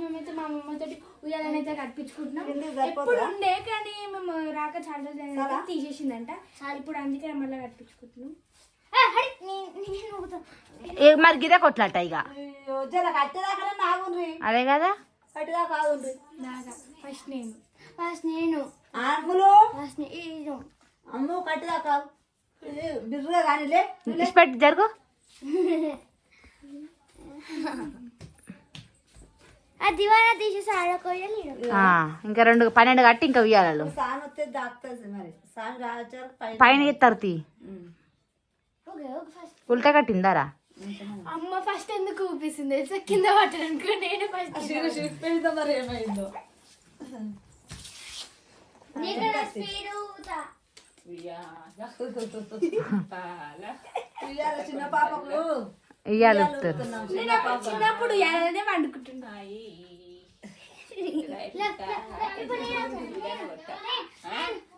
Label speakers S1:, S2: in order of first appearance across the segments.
S1: మేమైతే మా ఉయ్యాలనైతే కట్టించుకుంటున్నాం. ఎప్పుడు ఉండే కానీ మేము రాక చాలా రోజులు అయింది. తీసేసిందంట. ఇప్పుడు అందుకే మళ్ళీ కట్టించుకుంటున్నాం.
S2: ఏ మరి గిదే కొట్లాట ఇక. అదే కదా?
S1: ఫస్ట్ నేను.
S3: ఫస్ట్ నేను. ఫస్ట్ నేను
S4: అమ్ము కట్టేదా కాదు బిర్రుగా
S2: జరుగు
S3: ఆ దివానా తీసేసి ఆడకోయాలి
S2: ఆ, ఇంకా రెండు పన్నెండు కట్టి ఇంకా ఉయ్యాలలు.
S4: పైన
S2: ఎత్తారు తీ. ఉల్టా కట్టిందారా?
S1: అమ్మ ఫస్ట్ ఎందుకు ఊపిస్తుంది కింద పట్టడానికి నేను ఫస్ట్
S4: మరి ఏమైందో. చిన్న పాపకు.
S2: ఊపుతారు
S1: నేను చిన్నప్పుడు ఉయ్యాలనే వండుకుంటున్నా
S3: నేను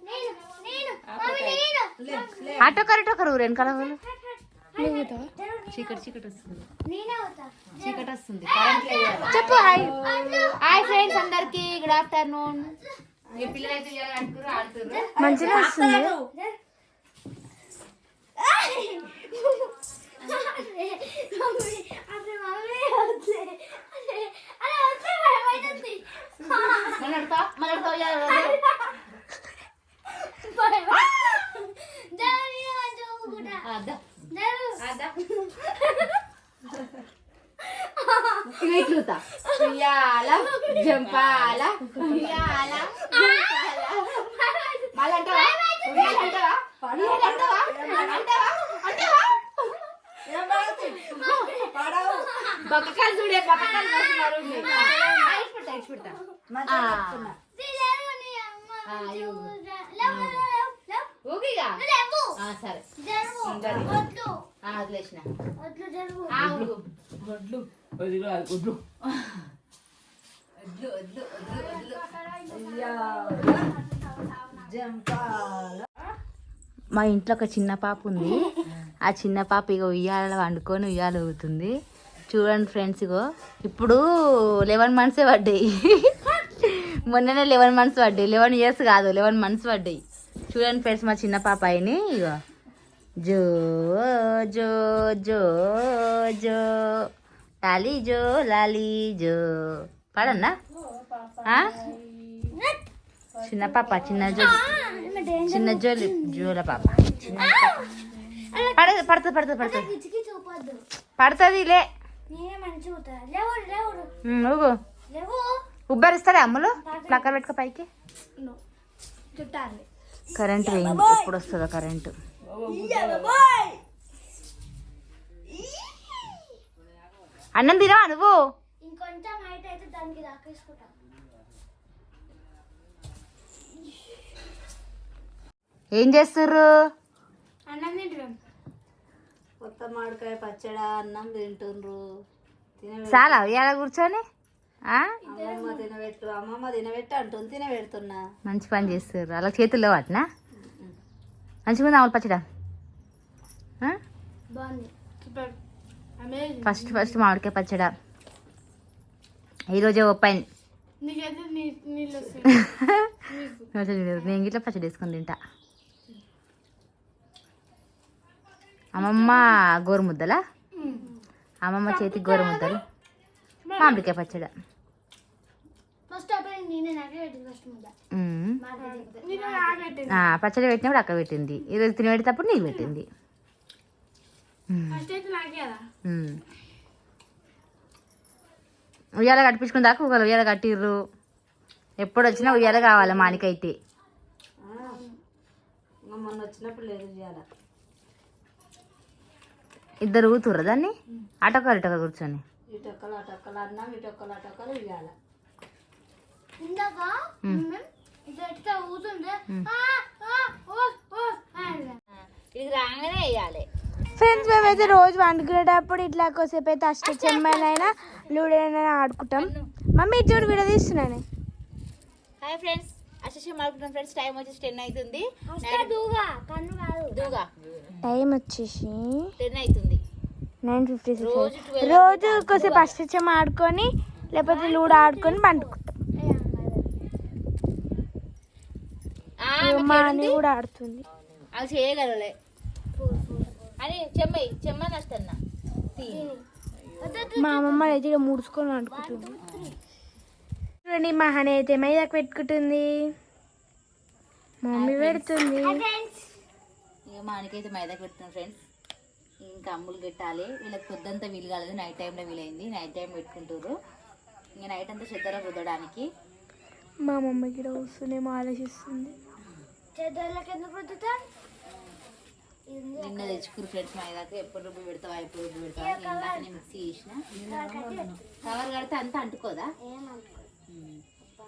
S3: నేను మమ్మీ నేను.
S2: అటొకరు ఇటొకరు వెనకాల వాళ్ళు. చీకటి చీకటి వస్తుంది. చీకటి వస్తుంది.
S1: చెప్పు హాయ్. హాయ్ ఫ్రెండ్స్ అందరికి. Good afternoon. మంచిగా వస్తుంది.
S3: మమ్మీ అప్పుడు మమ్మీ అవుతుంది అలా వస్తే భయమవుతుంది జరి మంచిగా
S2: ఇట్లుతా ఉయ్యాల జంపాల ఉయ్యాల
S4: పడవు
S2: చూడే వేస్తున్నారు ఇచ్చిపెడతా ఇచ్చిపెడతా మా ఇంట్లో ఒక చిన్న పాప ఉంది. ఆ చిన్న పాప ఇక ఉయ్యాల వండుకొని ఉయ్యాల ఊగుతుంది. చూడండి ఫ్రెండ్స్ ఇగో ఇప్పుడు లెవెన్ మంత్సే పడ్డాయి. మొన్ననే లెవెన్ మంత్స్ పడ్డాయి. లెవెన్ ఇయర్స్ కాదు లెవెన్ మంత్స్ పడ్డాయి. చూడండి ఫ్రెండ్స్ మా చిన్న పాప అయిని ఇగో. జో జో జో జో. లాలి జో లాలి జో. పాడన్నా? చిన్న పాప చిన్న జో. చిన్న జోలి జోల పాప. చిన్న పడదు పడుతుంది పడుతుంది పడుతుంది పడుతుంది లే నువ్వు
S3: లేవు.
S2: ఉబ్బరిస్తారా అమ్ములు? ప్లక్కర్ పెట్టుకో పైకి. కరెంట్ పోయింది. ఎప్పుడు వస్తుందో కరెంటు. అన్నం తినవా నువ్వు? ఏం చేస్తుర్రు?
S1: అన్నం తింటున్నాం.
S4: కొత్త మామిడికాయ పచ్చడ అన్నం తింటుండ్రు.
S2: చాలా ఇవాళ కూర్చొని?
S4: అమ్మమ్మ తినబెట్టు అమ్మమ్మ తినబెట్టు అంటుంది తినబెడుతున్నా.
S2: మంచి పని చేస్తుర్రు. అలా చేతుల్లో వాటినా మంచిగా ఉంది అమలు పచ్చడా? ఆ?
S3: బాగుంది.
S1: సూపర్. అమేజింగ్
S2: ఫస్ట్ ఫస్ట్ మామిడికాయ పచ్చడా. ఈరోజే ఓపెన్. నేను గిట్ల పచ్చడి వేసుకొని తింటా. అమ్మమ్మ గోరు ముద్దలా అమ్మమ్మ చేతికి గోరు ముద్దలు మామిడికాయ పచ్చడి.
S3: ఫస్ట్ అప్పుడు నేనే నాకే పెట్టింది ఫస్ట్ ముద్ద.
S2: ఉమ్.
S1: నేను ఆగట్టింది
S2: ఆ, పచ్చడి పెట్టినప్పుడు అక్క పెట్టింది. ఈరోజు తిని పెట్టేటప్పుడు నీకు పెట్టింది. ఉయ్యాల కట్టించుకుని దాకా ఒకరు ఉయ్యాల కట్టిర్రు. ఎప్పుడు వచ్చినా ఉయ్యాల కావాలి మానికైతే.
S4: మొన్న వచ్చినప్పుడు లేదు చేయాల
S2: ఇద్దరు ఊతుర్రు దాన్ని? అటొకరు ఇటొకరు కూర్చొని.
S4: అన్నం ఇవ్వాల
S3: ఇందాక ఇట్లా ఊతుంటే.
S2: ఇది రాగానే వేయాలి
S1: ఫ్రెండ్స్ మేమైతే రోజు వండుకునేటప్పుడు ఇట్లా కొద్దిసేపు అయితే అష్ట చెమ్మైనైనా లూడైనా ఆడుకుంటాం. మమ్మీ ఇటు వీడియో తీస్తున్నాను.
S2: Hi friends. అశేషం మాడుకుంటాం ఫ్రెండ్స్ టైం వచ్చేసి టెన్ అవుతుంది
S3: దూగా కన్ను కాదు.
S2: దూగా.
S1: టైం వచ్చేసి
S2: టెన్ అవుతుంది
S1: నైన్ ఫిఫ్టీ
S2: రోజు
S1: సిక్స్ రోజు కొద్దిసేపు అష్టచం ఆడుకొని లేకపోతే లూడో ఆడుకొని పండుకుంటాం. మా అని కూడా ఆడుతుంది.
S2: అవి చేయగలలే. అని చెమ్మయి చెమ్మని వస్తున్నా
S1: మా అమ్మమ్మ అయితే ముడుచుకొని వండుకుంటుంది చూడండి మా హనీ అయితే మైదాకు పెట్టుకుంటుంది. మా మమ్మీ పెడుతుంది.
S2: ఇక మానికైతే మైదా పెడుతున్నాం ఫ్రెండ్స్ ఇంకా అమ్ములు పెట్టాలి వీళ్ళకి పొద్దంతా వీలు కాలేదు. నైట్ టైంలో వీలైంది. నైట్ టైం పెట్టుకుంటారు ఇంకా నైట్ అంతా చెద్దర రుద్దడానికి.
S1: మా మమ్మీ కూడా వస్తూనేమో ఆలోచిస్తుంది.
S2: నిన్న తెచ్చుకురు ఫ్రెండ్స్ మైదాకు. ఎప్పుడు రుబ్బు పెడతావా ఎప్పుడు రుబ్బు పెడతావా మిక్సీ చేసిన కవర్ కడితే అంతా అంటుకోదా.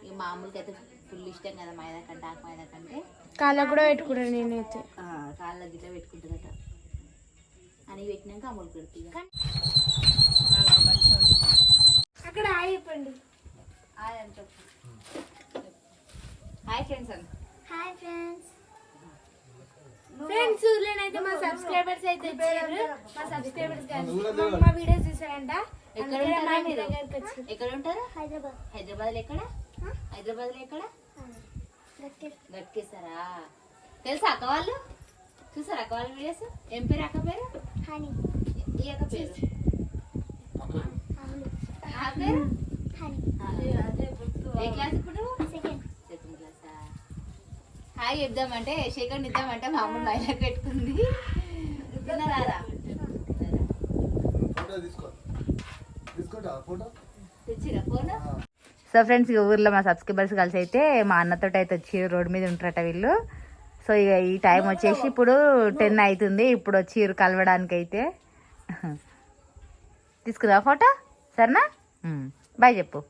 S2: ఇక మామూలుగా అయితే ఫుల్ ఇష్టం కదా మైదా కంటే ఆకు మైదా కంటే
S1: కాళ్ళకు కూడా పెట్టుకుంటాను నేనైతే.
S2: ఆ, కాళ్ళ గిట్ల పెట్టుకుంటుందట. అని పెట్టినాక అమ్ములు పెడుతుంది
S1: అక్కడ ఆగిపోండి
S2: హాయ్ ఫ్రెండ్స్ అండి
S3: హాయ్ ఫ్రెండ్స్.
S1: ఫ్రెండ్స్ అయితే మా సబ్స్క్రైబర్స్ అయితే మా సబ్స్క్రైబర్స్ కాదు మా వీడియోస్ చూసారంట.
S2: ఎక్కడ ఉంటారా మీరు? ఎక్కడ ఉంటారు?
S3: హైదరాబాద్.
S2: హైదరాబాద్లో ఎక్కడ? హైదరాబాద్లో ఎక్కడ? గట్కేస్తారా తెలుసా అక్క వాళ్ళు? చూసారా అక్క వాళ్ళ వీడియోస్ ఏం పేరు అక్క పేరు?
S3: హనీ.
S2: ఈ అక్క పేరు? ఆ పేరు. ఏ క్లాస్ ఇప్పుడు?
S3: సెకండ్
S2: క్లాసా హాయ్ చెప్దామంటే సెకండ్ ఇద్దామంటే మా అమ్మ మైలా పెట్టుకుంది. తిన్నారా
S5: ఫోటో తీసుకో.
S2: సో ఫ్రెండ్స్ ఇక ఊర్లో మా సబ్స్క్రైబర్స్ కలిసి అయితే మా అన్నతో అయితే వచ్చి రోడ్ మీద ఉంటారట వీళ్ళు. సో ఇక ఈ టైం వచ్చేసి ఇప్పుడు టెన్ అవుతుంది ఇప్పుడు వచ్చి కలవడానికి అయితే తీసుకురా ఫోటో సరేనా? బాయ్ చెప్పు.